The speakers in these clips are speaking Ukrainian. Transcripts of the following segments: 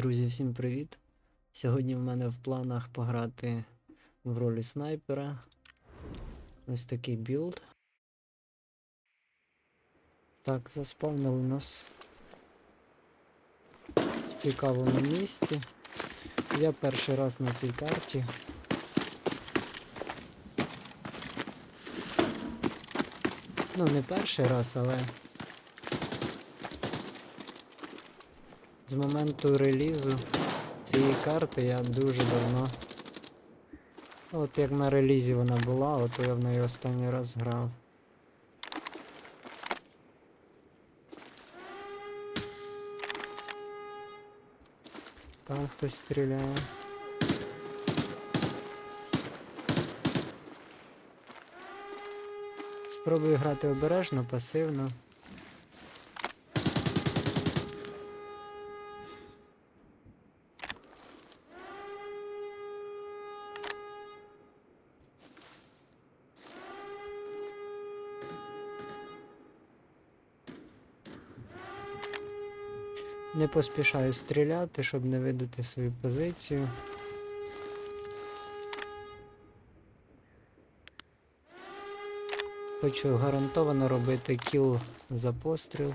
Друзі, всім привіт! Сьогодні в мене в планах пограти в ролі снайпера. Ось такий білд. Так, заспавнили нас в цікавому місці. Я перший раз на цій карті. Ну, не перший раз, але з моменту релізу цієї карти я дуже давно. От як на релізі вона була, от я в неї останній раз грав. Там хтось стріляє. Спробую грати обережно, пасивно. Не поспішаю стріляти, щоб не видати свою позицію. Хочу гарантовано робити кіл за постріл.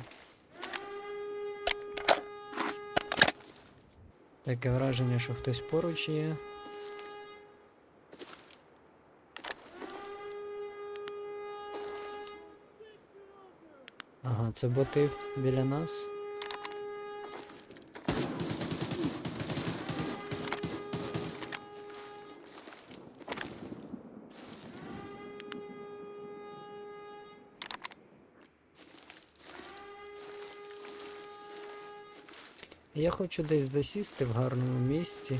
Таке враження, що хтось поруч є. Ага, це боти біля нас. Хочу десь засісти в гарному місці.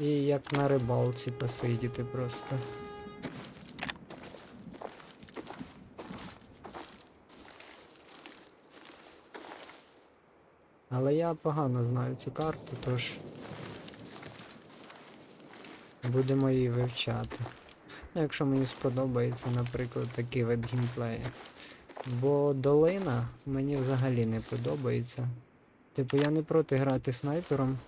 І як на рибалці посидіти просто. Але я погано знаю цю карту, тож будемо її вивчати. Якщо мені сподобається, наприклад, такий вид геймплею. Бо долина мені взагалі не подобається. Типу я не проти грати снайпером.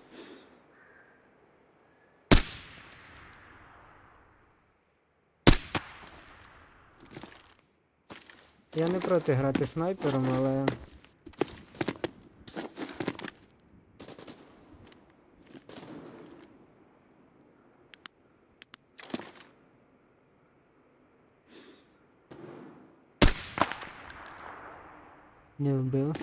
Я не проти грати снайпером, але. Не.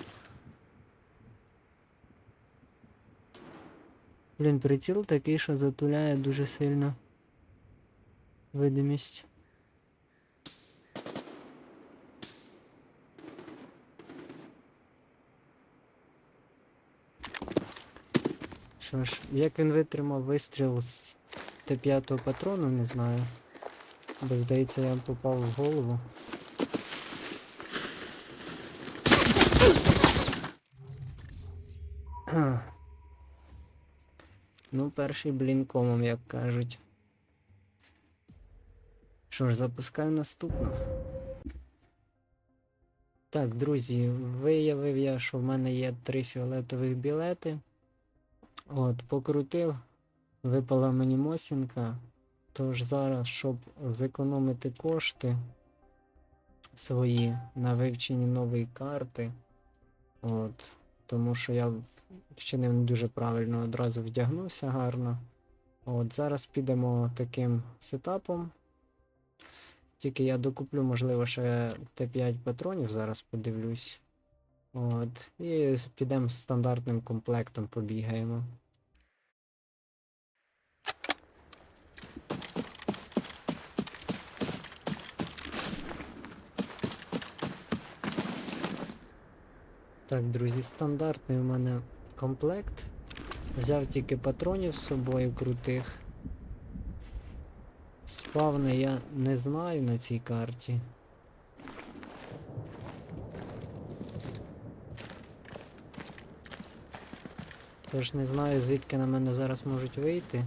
Блін, приціл такий, що затуляє дуже сильно видимість. Що ж, як він витримав вистріл з Т5 патрону, не знаю. Бо здається, я попав в голову. Ну, перший блін комом, як кажуть. Що ж, запускаю наступну. Так, друзі, виявив я, що в мене є три фіолетових білети. От, покрутив, випала мені мосінка. Тож зараз, щоб зекономити кошти свої на вивченні нової карти. От, тому що я вчинив не дуже правильно, одразу вдягнувся гарно. От Зараз підемо таким сетапом. Тільки я докуплю, можливо, ще Т5 патронів, зараз подивлюсь. От. І підемо з стандартним комплектом побігаємо. Так, друзі, стандартний у мене комплект. Взяв тільки патронів з собою крутих. Спавни я не знаю на цій карті. Тож не знаю звідки на мене зараз можуть вийти.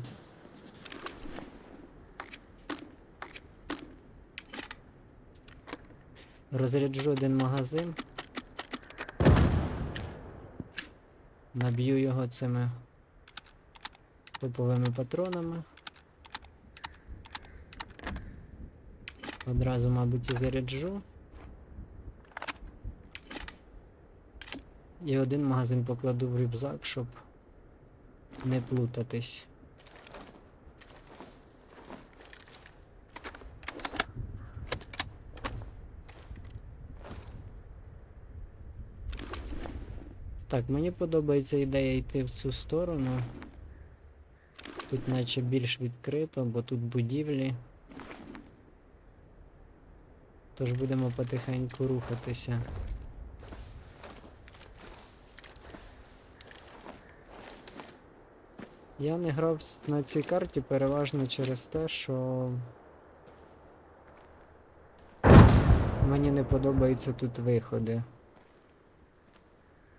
Розряджу один магазин. Наб'ю його цими топовими патронами. Одразу, мабуть, і заряджу. І один магазин покладу в рюкзак, щоб не плутатись. Так, мені подобається ідея йти в цю сторону. Тут наче більш відкрито, бо тут будівлі. Тож будемо потихеньку рухатися. Я не грав на цій карті переважно через те, що мені не подобаються тут виходи.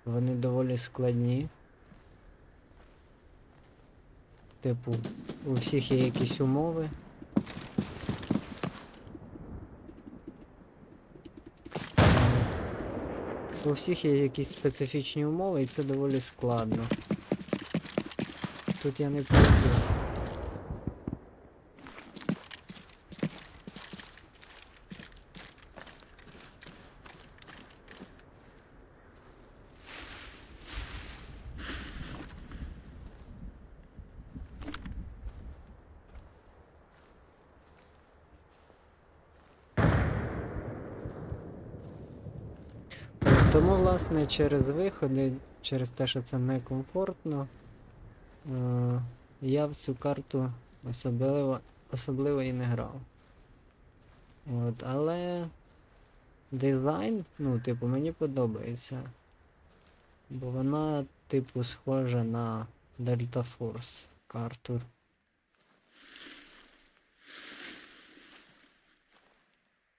Вони доволі складні. Типу, у всіх є якісь умови. У всіх є якісь специфічні умови і це доволі складно. Тут я не пройду. Тому, власне, через виходи, через те, що це некомфортно, е, я в цю карту особливо, особливо і не грав. От, але дизайн, ну, типу, мені подобається. Бо вона, типу, схожа на Delta Force карту.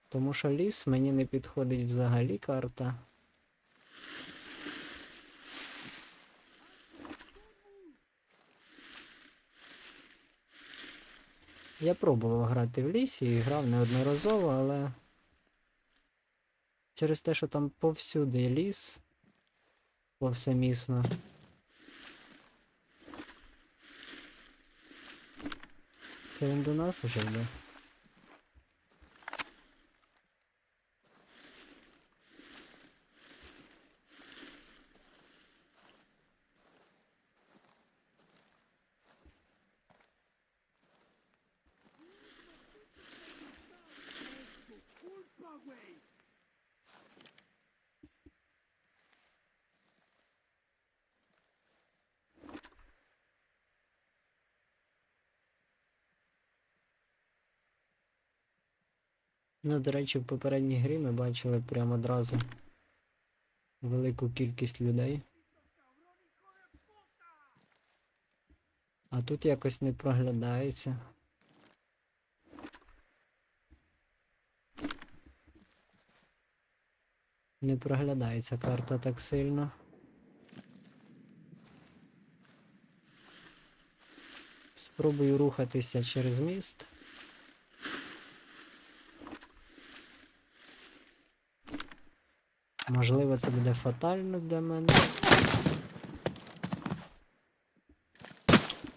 Тому що ліс мені не підходить взагалі карта. Я пробував грати в лісі і грав неодноразово, але через те, що там повсюди ліс, повсемісно. Це він до нас уже йде? Ну, до речі, в попередній грі ми бачили прямо одразу велику кількість людей. А тут якось не проглядається. Не проглядається карта так сильно. Спробую рухатися через міст. Можливо, це буде фатально для мене.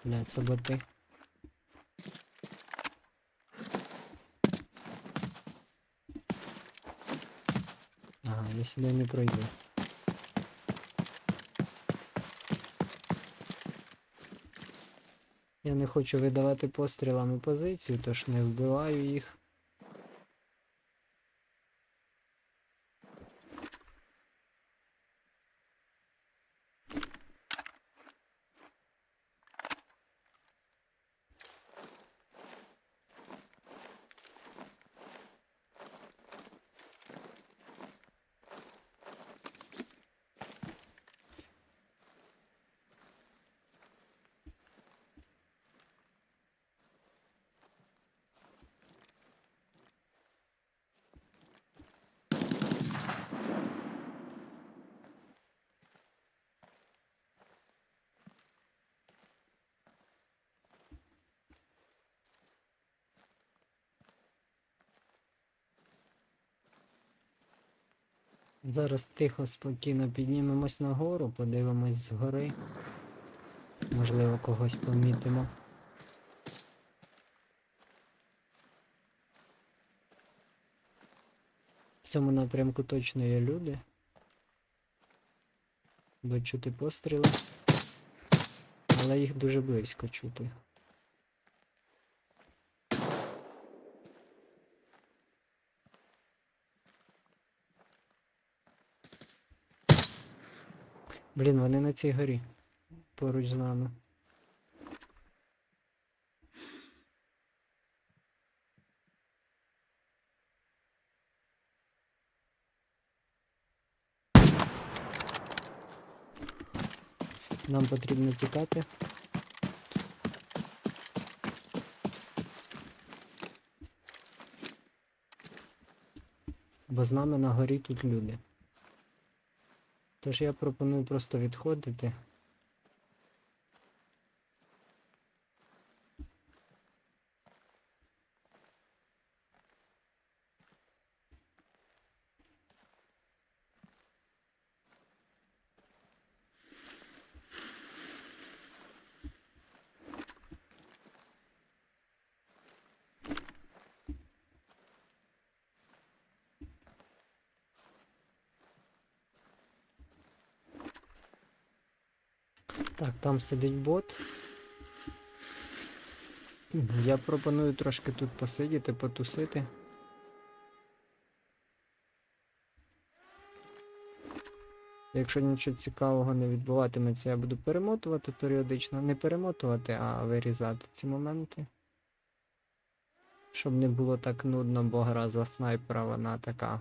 Бля, це боти. Ага, я сюди не пройду. Я не хочу видавати пострілами позицію, тож не вбиваю їх. Зараз тихо, спокійно піднімемось нагору, подивимось згори. Можливо, когось помітимо. В цьому напрямку точно є люди. Бо чути постріли. Але їх дуже близько чути. Блін, вони на цій горі. Поруч з нами. Нам потрібно тікати. Бо з нами на горі тут люди. Тож я пропоную просто відходити. Так, там сидить бот. Я пропоную трошки тут посидіти, потусити. Якщо нічого цікавого не відбуватиметься, я буду перемотувати періодично. Не перемотувати, а вирізати ці моменти. Щоб не було так нудно, бо гра за снайпера вона така,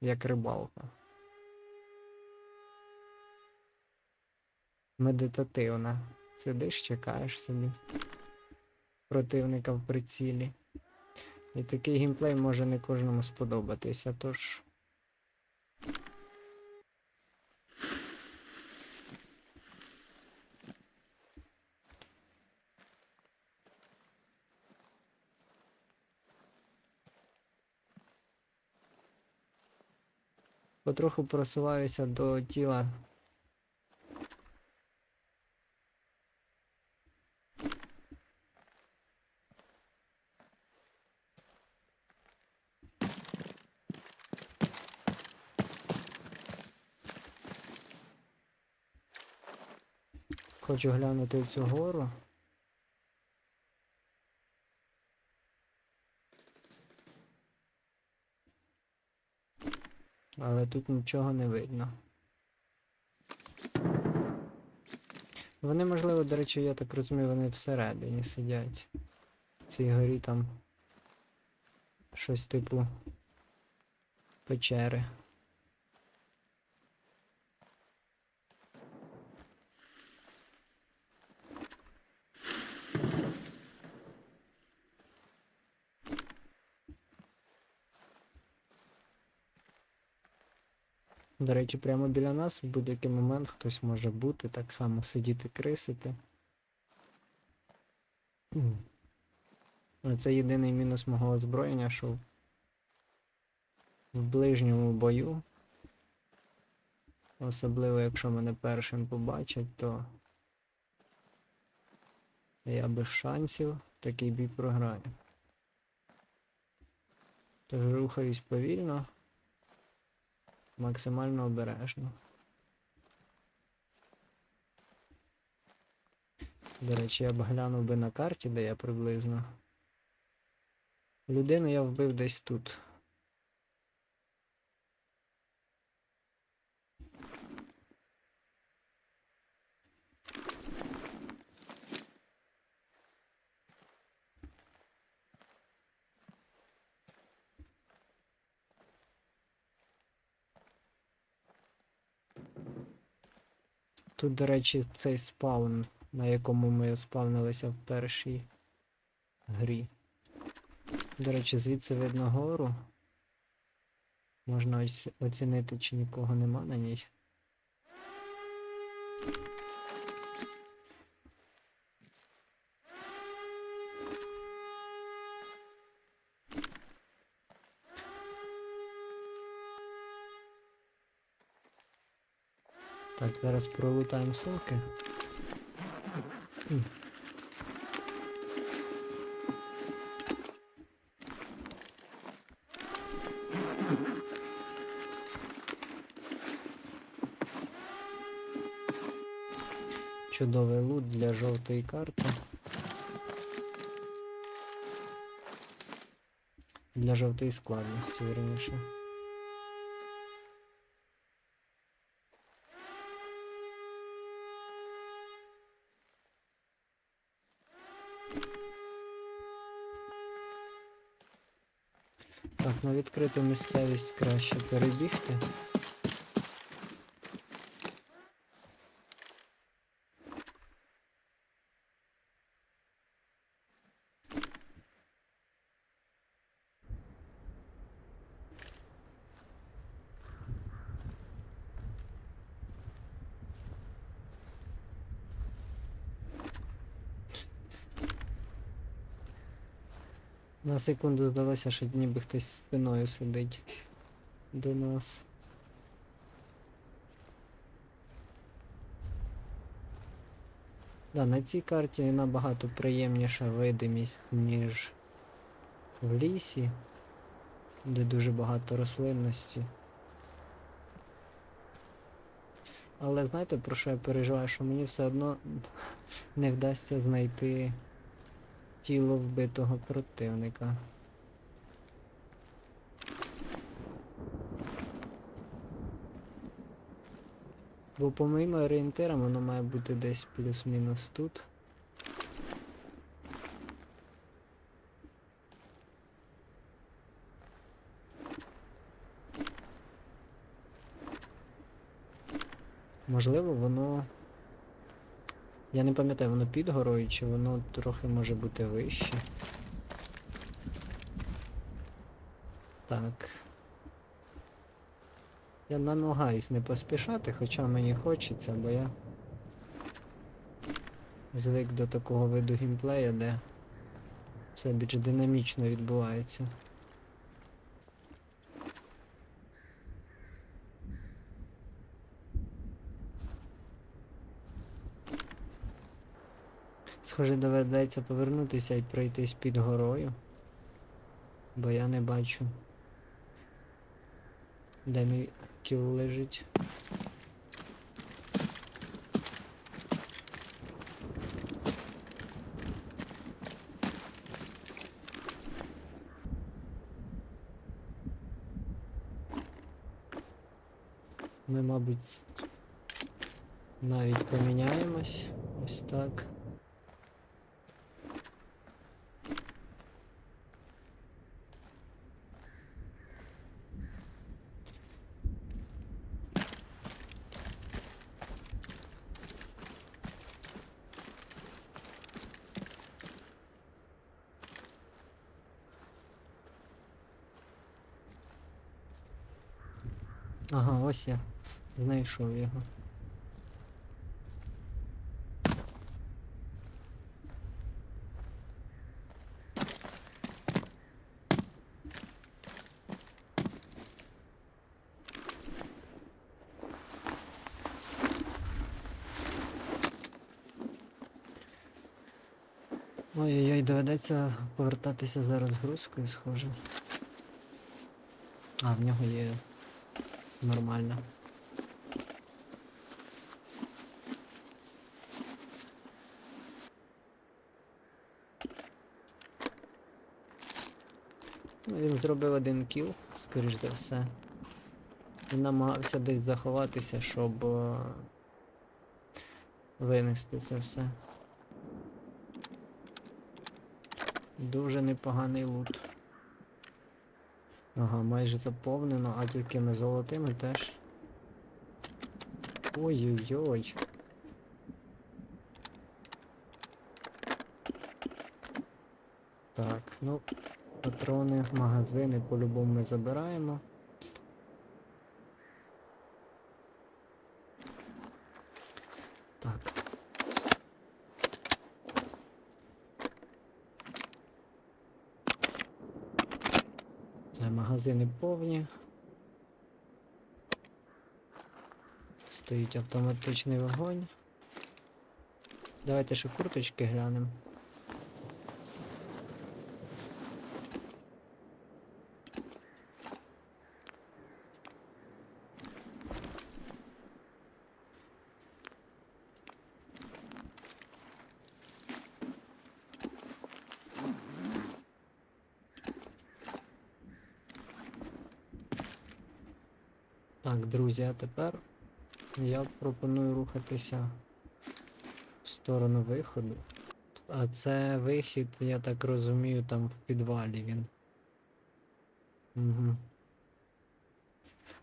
як рибалка. Медитативна. Сидиш, чекаєш собі противника в прицілі. І такий геймплей може не кожному сподобатися, тож. Потроху просуваюся до тіла Хочу глянути в цю гору. Але тут нічого не видно. Вони, можливо, до речі, я так розумію, вони всередині сидять. В цій горі там щось типу печери. До речі, прямо біля нас в будь-який момент хтось може бути, так само сидіти крисити. Це єдиний мінус мого озброєння, що в ближньому бою, особливо якщо мене першим побачать, то я без шансів такий бій програю. Тож рухаюсь повільно максимально обережно. До речі, я б глянув би на карті, де я приблизно. Людину я вбив десь тут. Тут, до речі, цей спаун, на якому ми спавнилися в першій грі. До речі, звідси видно гору. Можна оцінити, чи нікого нема на ній. Зараз пролутаємо. М. Чудовий лут для жовтої карти. Для жовтої складності, вірніше. Так, на відкриту місцевість краще перебігти. На секунду здалося, що ніби хтось спиною сидить до нас. Да, на цій карті набагато приємніша видимість, ніж в лісі, де дуже багато рослинності. Але знаєте, про що я переживаю, що мені все одно не вдасться знайти тіло вбитого противника. Бо по моїм орієнтирам воно має бути десь плюс-мінус тут. Можливо, воно. Я не пам'ятаю, воно під горою, чи воно трохи може бути вище. Так. Я намагаюсь не поспішати, хоча мені хочеться, бо я звик до такого виду геймплея, де все більш динамічно відбувається. Схоже, доведеться повернутися і пройтись під горою. Бо я не бачу. Де мій кіл лежить. Ми, мабуть, навіть поміняємось. Ось так. Ага, ось я знайшов його. Ой-ой-ой, доведеться повертатися за розгрузкою, схоже. А, в нього є нормально. Ну, він зробив один кіл, скоріш за все. Він намагався десь заховатися, щоб е, винести це все. Дуже непоганий лут. Ага, майже заповнено, а тільки золотими теж. Ой-ой-ой. Так, ну, патрони, магазини по-любому ми забираємо. Так. Це магазини повні. Стоїть автоматичний вогонь. Давайте ще курточки глянемо. Так, друзі, а тепер я пропоную рухатися в сторону виходу. А це вихід, я так розумію, там в підвалі він. Угу.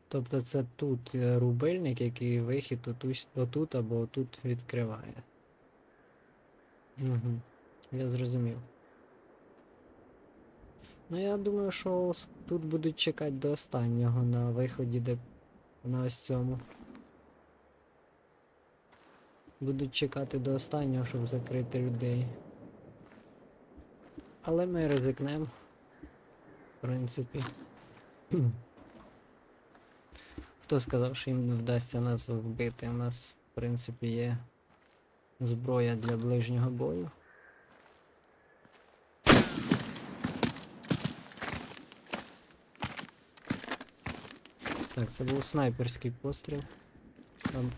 Тобто це тут е, рубильник, який вихід отусь, отут або отут відкриває. Угу. Я зрозумів. Ну я думаю, що тут будуть чекати до останнього на виході, де на ось цьому. Будуть чекати до останнього, щоб закрити людей. Але ми ризикнемо. В принципі. Хто сказав, що їм не вдасться нас вбити? У нас, в принципі, є зброя для ближнього бою. Так, це був снайперський постріл. Там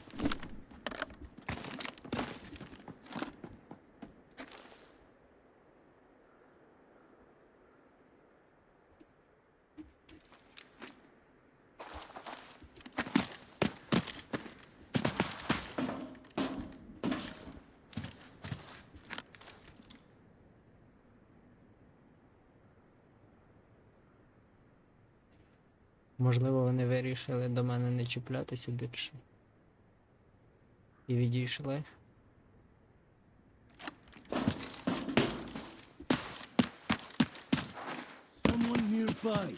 Можливо, вони вирішили до мене не чіплятися більше. І відійшли. Someone nearby.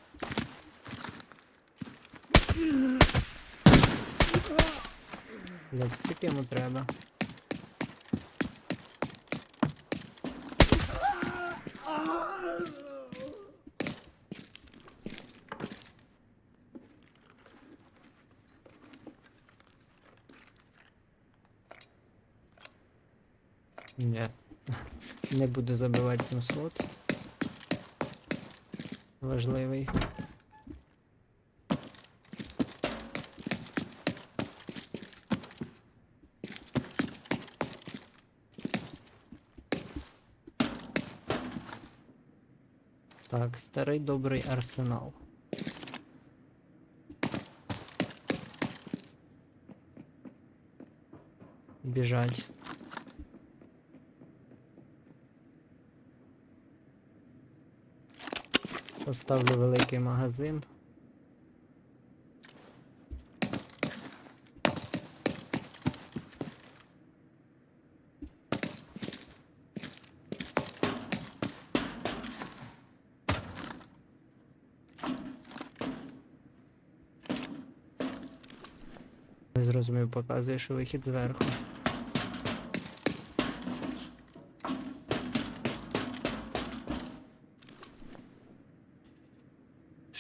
Блять, скільки йому треба. Не буду забивати 700. Важливий. Так, старий добрий арсенал. Біжать. Поставлю великий магазин. Не зрозумів, показує, що вихід зверху.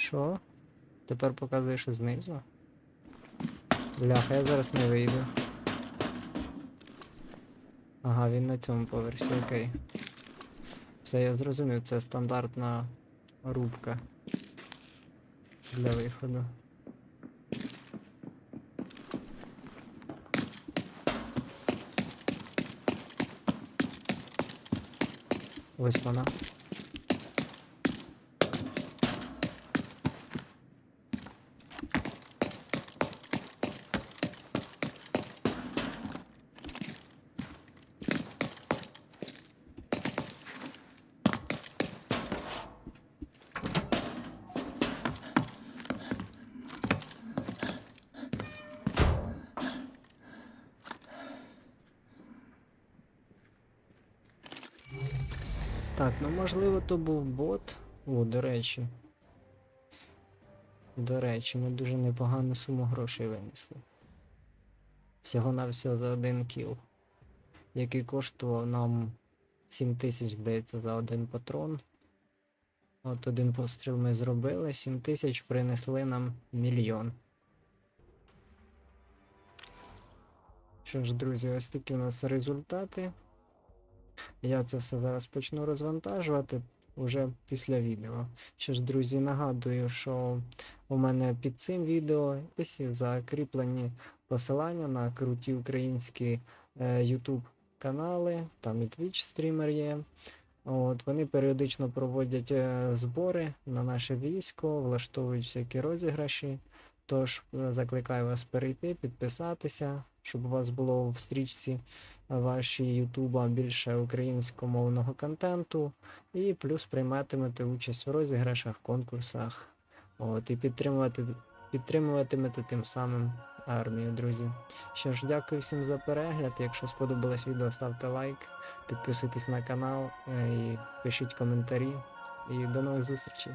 Що? Тепер показує, що знизу? Бляха, я зараз не вийду. Ага, він на цьому поверсі, окей. Все, я зрозумів, це стандартна рубка для виходу. Ось вона. Так, ну можливо то був бот. О, до речі. До речі, ми дуже непогану суму грошей винесли. Всього-навсього за один кіл. Який коштував нам 7 тисяч, здається, за один патрон. От один постріл ми зробили, 7 тисяч принесли нам мільйон. Що ж, друзі, ось такі у нас результати. Я це все зараз почну розвантажувати уже після відео. Що ж, друзі, нагадую, що у мене під цим відео в закріплені посилання на круті українські е, YouTube канали, там і Twitch стрімер є. От, вони періодично проводять е, збори на наше військо, влаштовують всякі розіграші. Тож е, закликаю вас перейти, підписатися, щоб у вас було в стрічці вашій Ютуба більше українськомовного контенту, і плюс прийматимете участь у розіграшах, конкурсах. От, і підтримувати, підтримуватимете тим самим армію, друзі. Що ж, дякую всім за перегляд. Якщо сподобалось відео, ставте лайк, підписуйтесь на канал е, і пишіть коментарі. І до нових зустрічей.